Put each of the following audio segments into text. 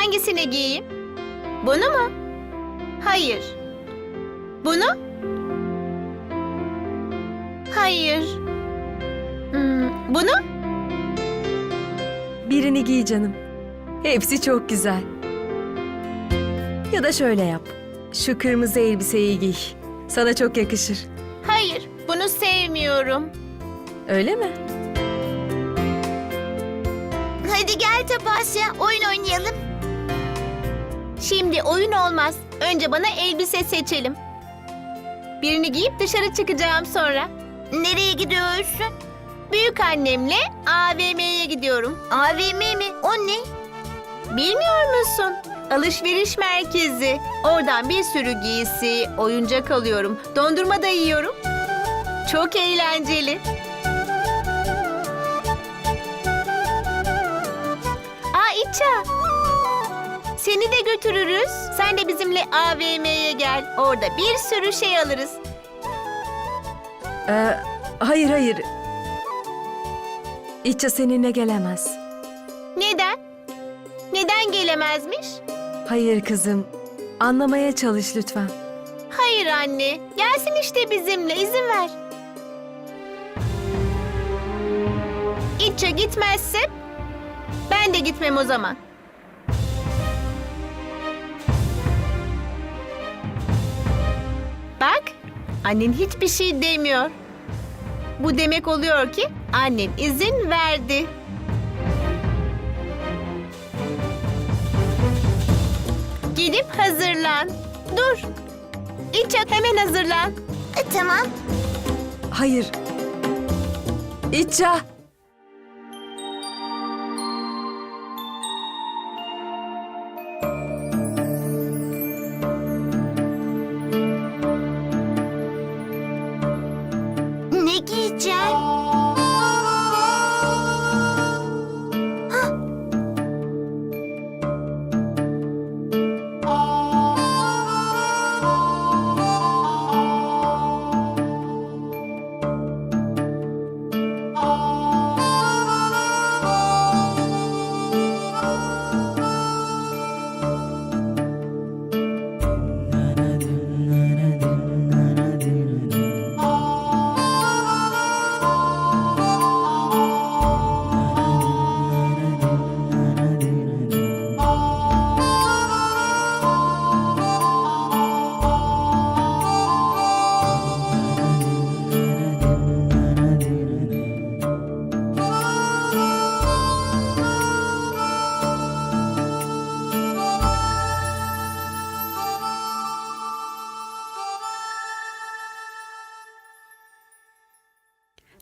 Hangisini giyeyim? Bunu mu? Hayır. Bunu? Hayır. Hmm, bunu? Birini giy canım. Hepsi çok güzel. Ya da şöyle yap. Şu kırmızı elbiseyi giy. Sana çok yakışır. Hayır, bunu sevmiyorum. Öyle mi? Hadi gel Tapasya oyun oynayalım. Şimdi oyun olmaz. Önce bana elbise seçelim. Birini giyip dışarı çıkacağım sonra. Nereye gidiyorsun? Büyük annemle AVM'ye gidiyorum. AVM mi? O ne? Bilmiyor musun? Alışveriş merkezi. Oradan bir sürü giysi, oyuncak alıyorum. Dondurma da yiyorum. Çok eğlenceli. Aa İça. Seni de götürürüz. Sen de bizimle AVM'ye gel. Orada bir sürü şey alırız. Ee, hayır hayır. İçe seninle gelemez. Neden? Neden gelemezmiş? Hayır kızım. Anlamaya çalış lütfen. Hayır anne. Gelsin işte bizimle. izin ver. İtça gitmezse ben de gitmem o zaman. Annen hiçbir şey demiyor. Bu demek oluyor ki annen izin verdi. Gidip hazırlan. Dur. İtça hemen hazırlan. E, tamam. Hayır. İça. Ne giyeceğim?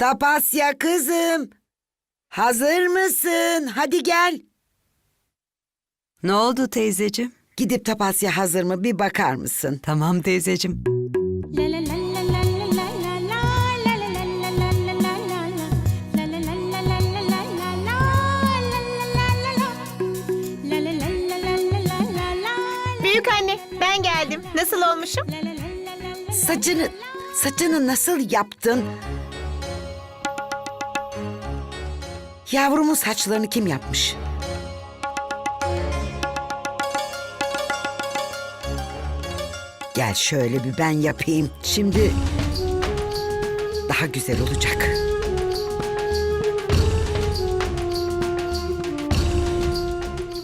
Tapasya kızım. Hazır mısın? Hadi gel. Ne oldu teyzeciğim? Gidip Tapasya hazır mı bir bakar mısın? Tamam teyzeciğim. Büyük anne, ben geldim. Nasıl olmuşum? Saçını, saçını nasıl yaptın? Yavrumun saçlarını kim yapmış? Gel şöyle bir ben yapayım. Şimdi daha güzel olacak.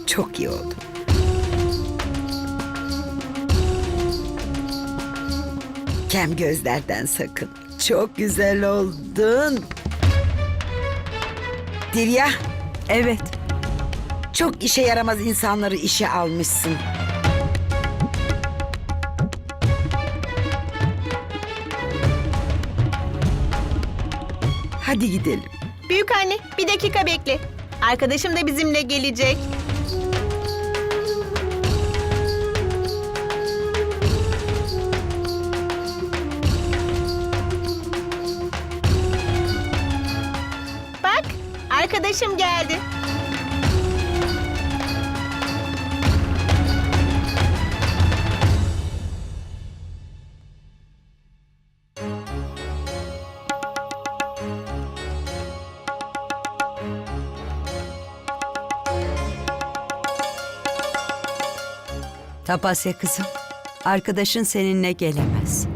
Çok iyi oldu. Kem gözlerden sakın. Çok güzel oldun. Divya, Evet. çok işe yaramaz insanları işe almışsın. Hadi gidelim. Büyük anne, bir dakika bekle. Arkadaşım da bizimle gelecek. Arkadaşım geldi. Tapasya kızım, arkadaşın seninle gelemez.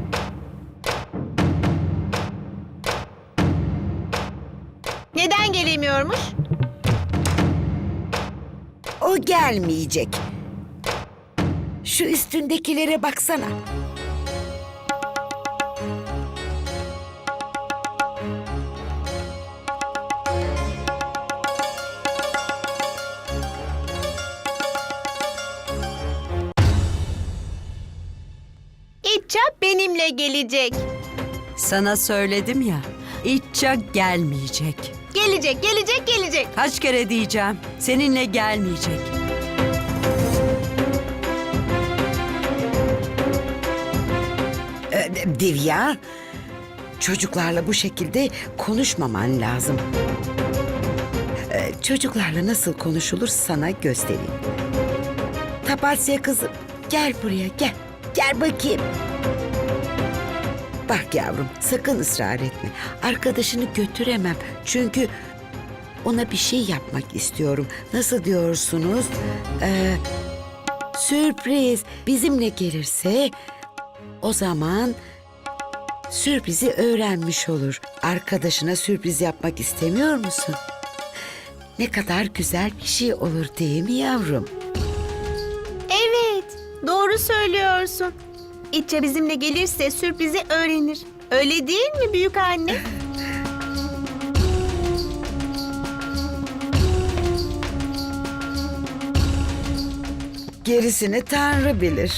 Neden gelemiyormuş? Gelmeyecek. Şu üstündekilere baksana. İtça benimle gelecek. Sana söyledim ya, İtça gelmeyecek. Gelecek, gelecek, gelecek. Kaç kere diyeceğim, seninle gelmeyecek. Ee, Divya, çocuklarla bu şekilde konuşmaman lazım. Ee, çocuklarla nasıl konuşulur sana göstereyim. Tapasya kızım, gel buraya gel. Gel bakayım. Bak yavrum, sakın ısrar etme. Arkadaşını götüremem. Çünkü ona bir şey yapmak istiyorum. Nasıl diyorsunuz? Ee, sürpriz. Bizimle gelirse o zaman sürprizi öğrenmiş olur. Arkadaşına sürpriz yapmak istemiyor musun? Ne kadar güzel bir şey olur değil mi yavrum? Evet, doğru söylüyorsun. İtça bizimle gelirse sürprizi öğrenir. Öyle değil mi büyük anne? Gerisini Tanrı bilir.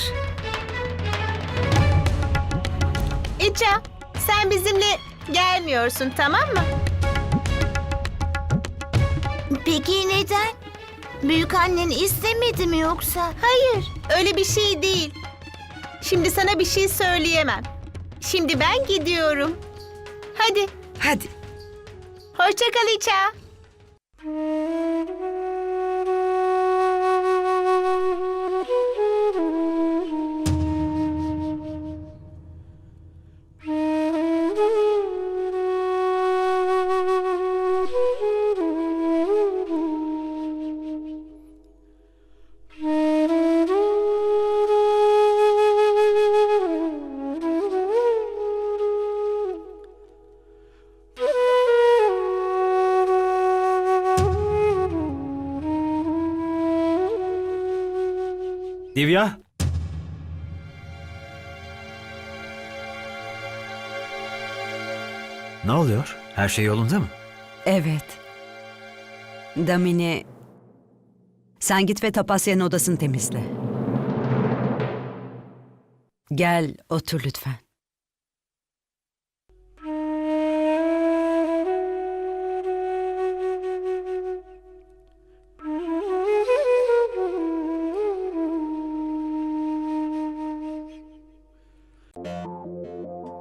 İtça, sen bizimle gelmiyorsun tamam mı? Peki neden? Büyük annen istemedi mi yoksa? Hayır, öyle bir şey değil. Şimdi sana bir şey söyleyemem. Şimdi ben gidiyorum. Hadi, Hadi hoşça kal İtça. Divya. Ne oluyor? Her şey yolunda mı? Evet. Damini, sen git ve Tapasya'nın odasını temizle. Gel, otur lütfen.